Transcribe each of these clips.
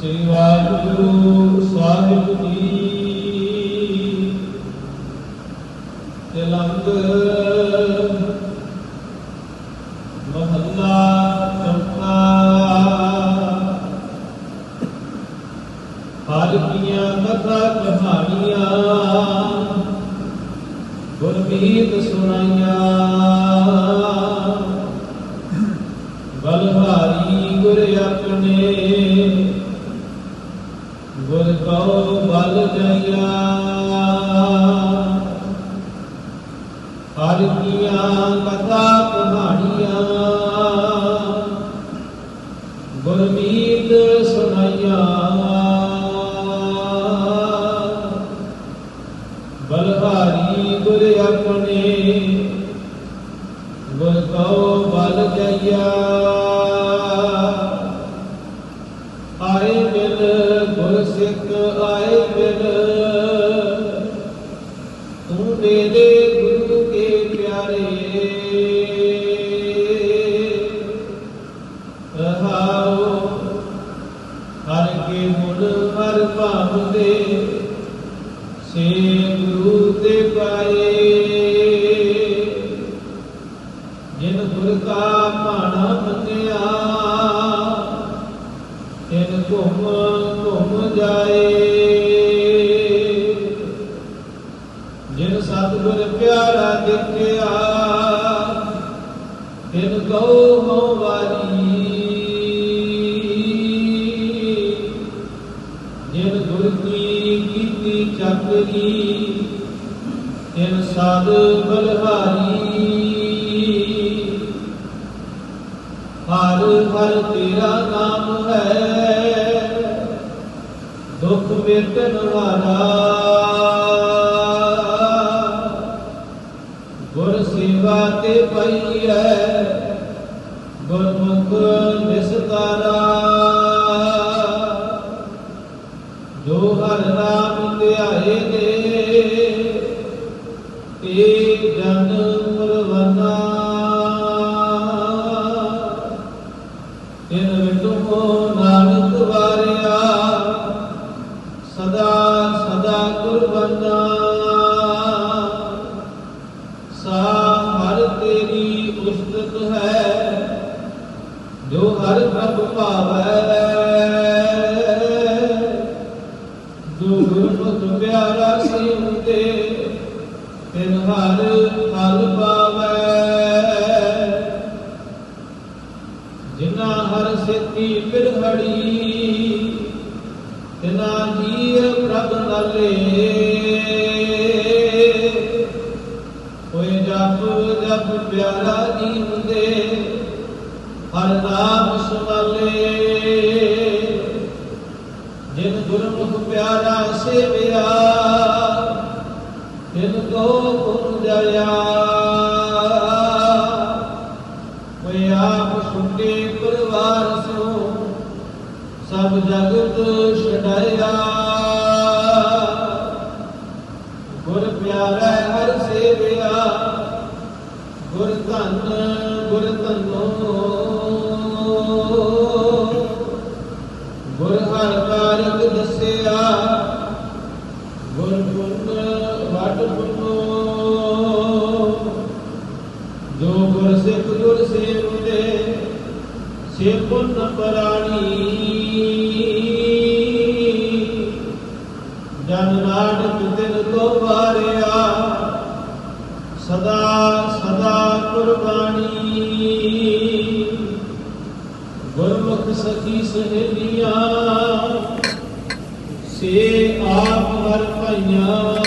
ਸ੍ਰੀ ਵਾਹਿਗੁਰੂ, ਸਾਹਿਬ ਜੀ। ਤਿਲੰਗ ਮਹੱਲਾ ਚੌਥਾ ਹਰ ਕੀਆਂ ਕਥਾ ਕਹਾਣੀਆਂ, ਗੁਰਮੀਤ ਸੁਣਾਈਆਂ। ਬਲਹਾਰੀ ਗੁਰ ਆਪਣੇ ਕਉ ਬਲ ਜਈਆ ਹਰ ਕੀਆਂ ਕਥਾ ਕਹਾਣੀਆਂ ਗੁਰਮੀਤ ਸੁਣਾਈਆਂ। ਬਲਹਾਰੀ ਗੁਰ ਆਪਣੇ। ਗੁਰ ਕਉ ਬਲ ਜਈਆ ਆਏ ਬਿਨ ਸਿੱਖ ਆਏ ਬਿਨ। ਤੂੰ ਮੇਰੇ ਗੁਰੂ ਕੇ ਪਿਆਰੇ। ਰਹਾਉ ਹਰ ਕੇ ਮੁਨ ਹਰ ਭਾਵਦੇ ਸੇ ਗੁਰੂ ਤੇ ਪਾਏ। ਜਿਨ ਗੁਰ ਕਾ ਭਾਣਾ ਮੰਨਿਆ, ਤਿਨ ਘੁੰਮ ਘੁੰਮ ਜਾਏ। ਜਿਨ ਸਤਿਗੁਰ ਪਿਆਰਾ ਦੇਖਿਆ, ਤਿਨ ਕਉ ਹਉ ਵਾਰੀ। ਜਿਨ ਗੁਰ ਕੀ ਕੀਤੀ ਚੱਕਰੀ ਤਿਨ ਸਾਧ ਬਲਹਾਰੀ ਹਰ ਹਰ ਤੇਰਾ ਨਾਮ ਹੈ। ਦੁਖ ਮਿਟਨ ਗੁਰ ਸੇਵਾ ਤੇ ਪਈ ਹੈ ਗੁਰਮੁਖ Lord. ਜਪ ਪਿਆਰਾ ਜੀਵਦੇ ਹਰ ਨਾਮ ਸੁਨਾਲੇ ਜਿਨ ਗੁਰਮੁਖ ਪਿਆਰਾ ਸੇਵਿਆ ਤਿਨ ਕੋ ਗੁਣ ਜਇਆ ਗੁਰ ਧਨ ਗੁਰ ਧਨੋ ਗੁਰ ਹਰ ਕਾਰਜ ਦੱਸਿਆ ਗੁਰ ਪੁੰਨ ਵਟ ਪੁੰਨੋ ਜੋ ਗੁਰ ਸਿੱਖ ਗੁਰ ਸੇਵਦੇ ਸੇ ਪੁੰਨ ਜਨ ਨਾਨਕ ਤਿਨ ਕੋ ਵਾਰਿਆ ਸਦਾ ਸਦਾ ਕੁਰਬਾਨੀ ਗੁਰਮੁਖ ਸਖੀ ਸਹੇਲੀਆਂ ਸੇ ਆਪ ਹਰ ਭਈਆਂ।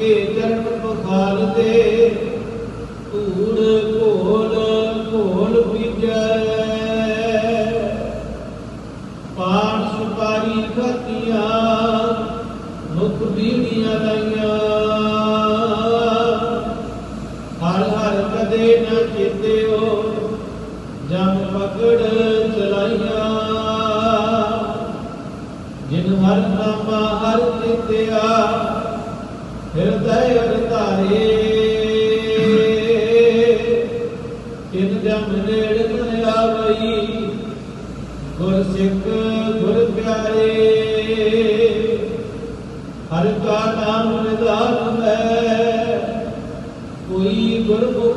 ਕੇ ਚਰਨ ਪਖਾਲ ਧੂੜ ਘੋਲ ਘੋਲ ਬੀਜੈ ਪਾਨ ਸੁਪਾਰੀ ਖਾਤੀਆਂ, ਮੁਖ ਬੀੜੀਆਂ ਲਾਈਆਂ। ਹਰ ਕਦੇ ਨਾ ਚੇਤਿਓ, ਜਮ ਪਕੜ ਚਲਾਈਆਂ। ਜਿਨ ਹਰ ਨਾਮਾ ਹਰ ਚੇਤਿਆ ਹਿਰਦੈ ਅਰਤਾਰੇ ਤਿਨ ਜਮ ਨੇੜ ਨ ਆਵਈ ਗੁਰ ਸਿੱਖ ਗੁਰ ਪਿਆਰੇ ਹਰ ਕਾ ਨਾਮ ਨਿਧਾਨ ਹੈ, ਕੋਈ ਗੁਰਮੁਖ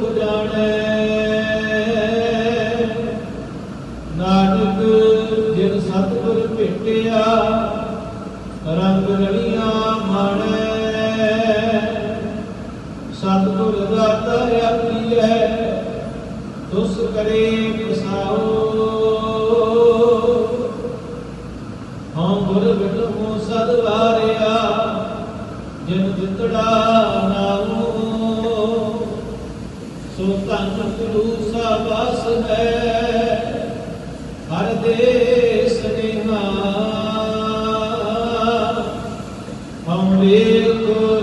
ਸਤਿਗੁਰ ਦਾਤਾ ਆਪੀਐ ਤੁਸ ਕਰੇ ਪਸਾਓ ਹਾਂ ਗੁਰ ਬਿਟੂ ਸਦ ਵਾਰਿਆ, ਜਿਨ ਦਿੱਤੜਾ ਨਾਮੋ ਸੋ ਤਨ ਗੁਰੂ ਸਾਬਾਸ ਹੈ, ਹਰ ਦੇ ਸਨੇਹਾ ਹਮ ਵੇਖ ਵੇਖ ਗੁਰੂ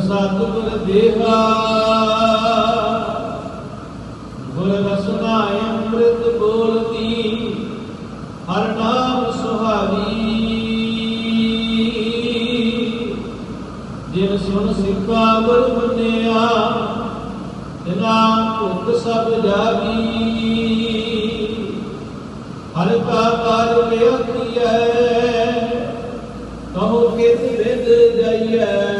ਸਤਿਗੁਰ ਦੇਵਾ ਗੁਰ ਰਸਨਾ ਅੰਮ੍ਰਿਤ ਬੋਲਤੀ ਹਰ ਨਾਮ ਸੁਹਾਵੀ। ਜਿਨ ਸੁਣ ਸਿੱਖਾ ਗੁਰ ਮੰਨਿਆ, ਤਿਨਾ ਭੁੱਖ ਸਭ ਜਾਗੀ। ਹਰ ਕਾ ਕਾਰ ਵੇਖੀਐ ਕਹੋ ਕਿਤ ਵਿਦ ਜਾਈਐ।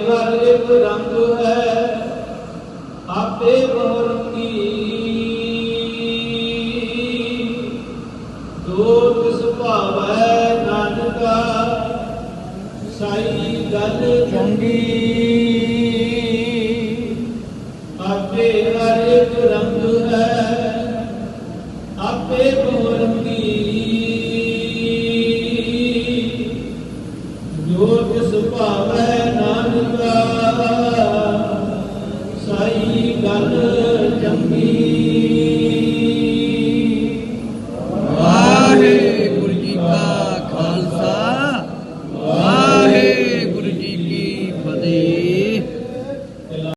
ਹਰ ਇੱਕ ਰੰਗ ਹੈ ਆਪੇ ਬਹੁਰੰਗੀ ਦੋ ਤਿਸ ਭਾਵੈ ਨਾਨਕਾ ਸਾਈ ਗੱਲ ਚੰਗੀ।